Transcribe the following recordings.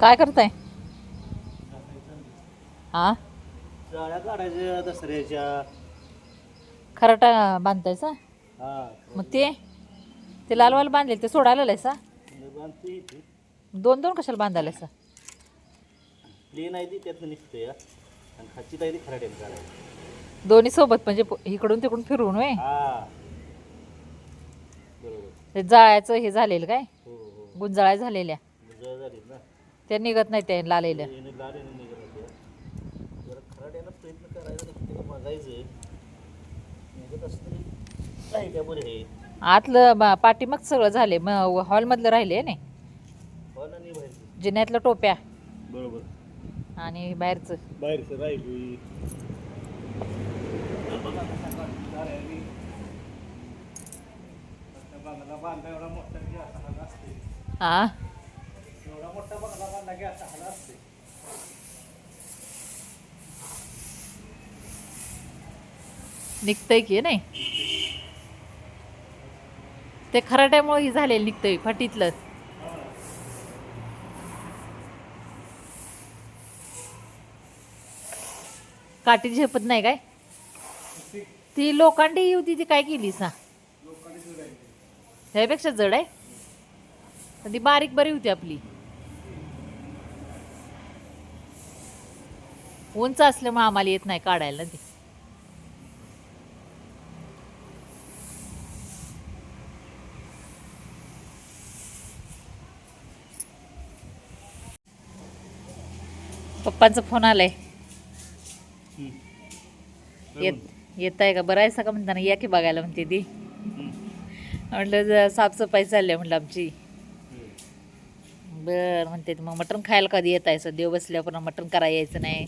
काय करताय? हा? जाळ्या काढायच्या दसऱ्याच्या. खराटा बांधतायचा हा मग ते? ते लालवाल बांधले ते सोडायला लायसा बांधते इथे. दोन दोन कशाला बांधायला प्लेन आहे ती त्यातनं निघते या आणि खाची आहे ती खराट्याने काढायची दोन्ही सोबत म्हणजे प- इकडून तिकडून फिरवून वे हा. बरोबर. ते जाळ्याचं हे झालेलं काय? हो हो. गुंजाळ्या झालेल्या. जळ झाली ना. त्या निघत नाही त्या लालेल्या येणे लाल येणे निघत होत्या जरा खराट्यानं प्रयत्न करायचा त्याला बघायचं निघत असतं नाही त्या बरे आहे आतलं पाठीमाग सगळं झाले मग हॉलमधलं राहिले नाही हो ना नाही बाहेरचं जिन्यातलं टोप्या बरोबर आणि बाहेरचं बाहेरचं राहिली हा निघतंय की नाही? ते खराट्यामुळे ही झालेलं निघतंय फटीतलं काठी झेपत नाही काय? ती लोखंडी होती ती काय केली सा ह्यापेक्षा जड आहे? पण ती बारीक बरी होती आपली. उंच असल्यामुळे आम्हाला येत नाही काढायला ती. पप्पांचा फोन आलाय. येत येत आहे का? बरं आहे का म्हणताना. या की बघायला म्हणते ती. म्हटलं साफसफाई चालली आहे म्हटलं आमची. बरं म्हणते ती, मग मटण खायला कधी येत आहे देव बसल्यावर पण मटण करायला यायचं नाही.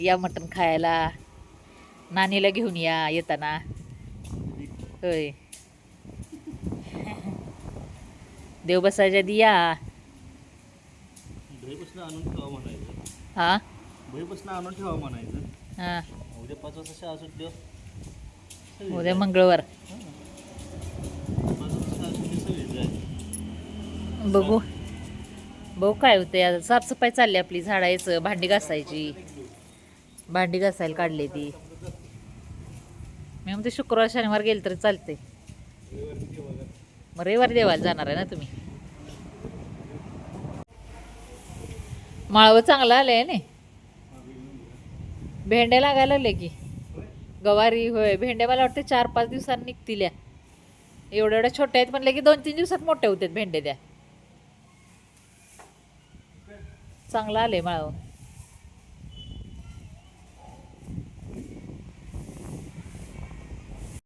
या मटण खायला. नानीला घेऊन या येताना. होय. देव बसायच्या आधी या. म्हणायचं. हा? भईपासून आणून ठेवा म्हणायचं. हा. उद्या पाच वाजता शाळा सुटली उद्या मंगळवार. बघू. बघू काय होतं साफसफाई चालली आपली झाडायचं भांडी घासायची. भांडी घासायला काढली ती. मी म्हणते शुक्रवार शनिवार गेलं तरी चालते मग रविवारी देवाला जाणार आहे ना तुम्ही? माळवं चांगलं आलं आहे ना? भेंड्या लागायला लागले की. गवारी होय. भेंड्या मला वाटतं चार पाच दिवसांनी निघतील या. एवढ्या एवढ्या छोट्या आहेत म्हणलं की दोन तीन दिवसात मोठ्या होत्यात भेंड्या त्या. चांगलं आले माळव.